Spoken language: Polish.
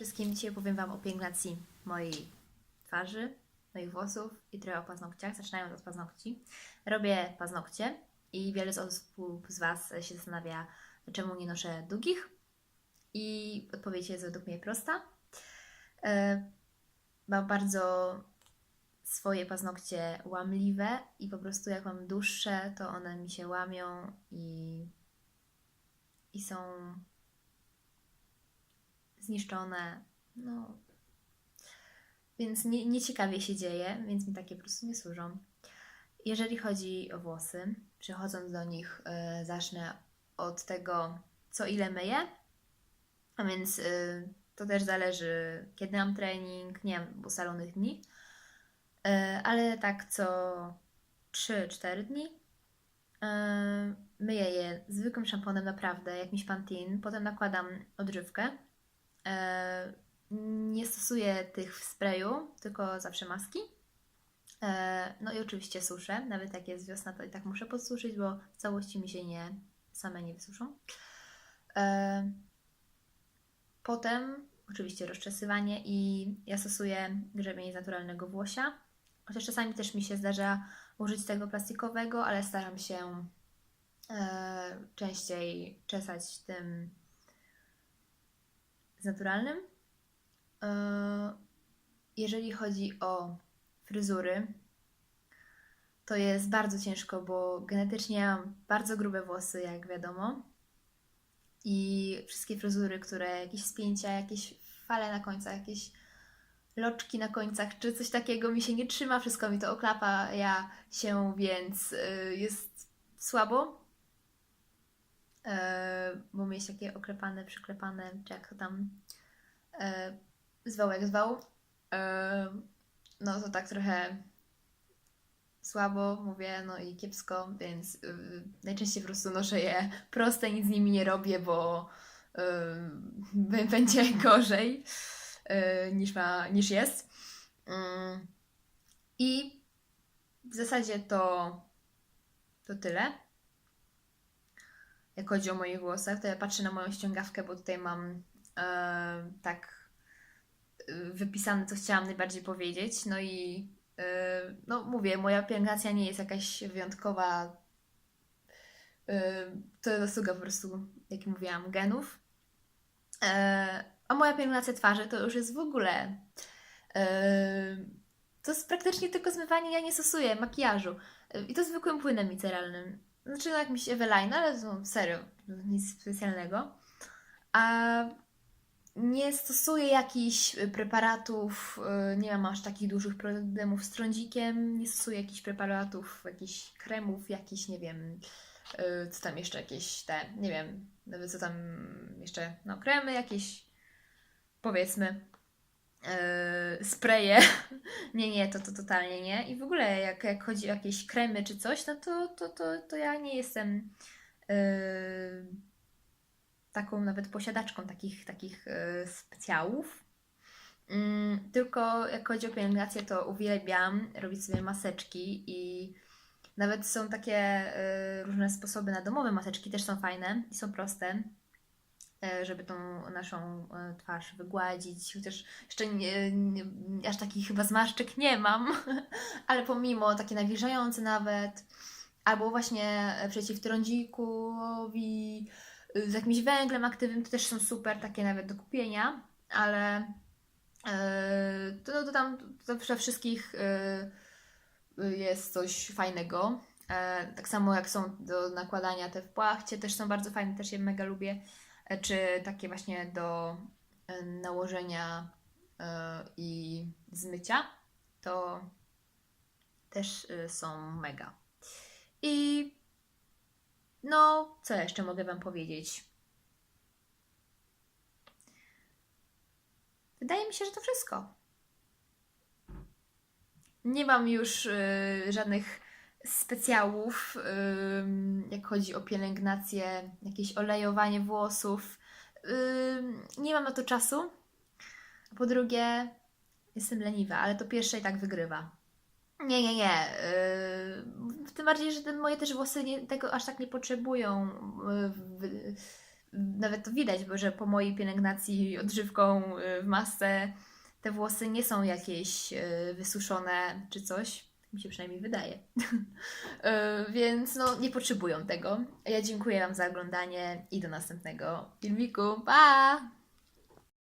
wszystkim. Dzisiaj powiem Wam o pielęgnacji mojej twarzy, moich włosów i trochę o paznokciach. Zaczynając od paznokci. Robię paznokcie i wiele z osób z Was się zastanawia, czemu nie noszę długich. I odpowiedź jest według mnie prosta. E, Mam bardzo swoje paznokcie łamliwe i po prostu jak mam dłuższe, to one mi się łamią i, i są zniszczone. No. Więc nie, nieciekawie się dzieje, więc mi takie po prostu nie służą. Jeżeli chodzi o włosy, przechodząc do nich, e, zacznę od tego, co ile myję. A więc y, to też zależy, kiedy mam trening, nie mam ustalonych dni, E, ale tak co 3-4 dni. E, Myję je zwykłym szamponem naprawdę, jakimś Pantene, potem nakładam odżywkę. E, Nie stosuję tych w sprayu, tylko zawsze maski. E, No i oczywiście suszę, nawet jak jest wiosna, to i tak muszę podsuszyć, bo w całości mi się nie, same nie wysuszą. E, Potem oczywiście rozczesywanie i ja stosuję grzebień z naturalnego włosia. Chociaż czasami też mi się zdarza użyć tego plastikowego, ale staram się częściej czesać tym z naturalnym. E, jeżeli chodzi o fryzury, to jest bardzo ciężko, bo genetycznie mam bardzo grube włosy, jak wiadomo. I wszystkie fryzury, które jakieś spięcia, jakieś fale na końcach, jakieś loczki na końcach, czy coś takiego mi się nie trzyma, wszystko mi to oklapa ja się, więc y, jest słabo. E, bo mieć takie oklepane, przyklepane, czy jak to tam e, zwał jak zwał. E, no to tak trochę słabo mówię, no i kiepsko, więc y, najczęściej po prostu noszę je proste, nic z nimi nie robię, bo y, będzie gorzej y, niż, ma, niż jest. Mm. I w zasadzie to, to tyle. Jak chodzi o moje włosach, to ja patrzę na moją ściągawkę, bo tutaj mam e, tak y, wypisane, co chciałam najbardziej powiedzieć. No i y, no mówię, moja pielęgnacja nie jest jakaś wyjątkowa. Y, To zasługa po prostu, jak mówiłam, genów. E, A moja pielęgnacja twarzy to już jest w ogóle. e, To jest praktycznie tylko zmywanie, ja nie stosuję makijażu. E, I to zwykłym płynem miceralnym. Znaczy, no jakimś Eveline, ale to serio, nic specjalnego. A nie stosuję jakichś preparatów, e, nie mam aż takich dużych problemów z trądzikiem, nie stosuję jakichś preparatów, jakichś kremów, jakichś, nie wiem, e, co tam jeszcze, jakieś te, nie wiem, co tam jeszcze, no kremy jakieś, powiedzmy, spreje. nie, nie, to, to totalnie nie. I w ogóle jak, jak chodzi o jakieś kremy czy coś, no to, to, to, to ja nie jestem e, taką nawet posiadaczką takich, takich e, specjałów. Mm, tylko jak chodzi o pielęgnację, to uwielbiam robić sobie maseczki i nawet są takie e, różne sposoby na domowe maseczki, też są fajne i są proste, żeby tą naszą e, twarz wygładzić. Chociaż jeszcze nie, nie, aż takich chyba zmarszczek nie mam, ale pomimo takie nawilżające nawet, albo właśnie przeciwtrądzikowi, y, z jakimś węglem aktywnym, to też są super, takie nawet do kupienia, ale e, to, no, to tam we wszystkich e, jest coś fajnego. E, tak samo jak są do nakładania te w płachcie, też są bardzo fajne, też je mega lubię. Czy takie właśnie do e, nałożenia e, i zmycia, to też e, są mega. I no, co jeszcze mogę Wam powiedzieć? Wydaje mi się, że to wszystko. Nie mam już żadnych specjałów, jak chodzi o pielęgnację, jakieś olejowanie włosów. Nie mam na to czasu. Po drugie, jestem leniwa, ale to pierwsze i tak wygrywa. Nie, nie, nie. Tym bardziej, że te moje też włosy nie, tego aż tak nie potrzebują nawet to widać, bo że po mojej pielęgnacji odżywką y, w masce te włosy nie są jakieś y, wysuszone czy coś. Mi się przynajmniej wydaje. Y, Więc no, nie potrzebują tego. Ja dziękuję Wam za oglądanie i do następnego filmiku. Pa!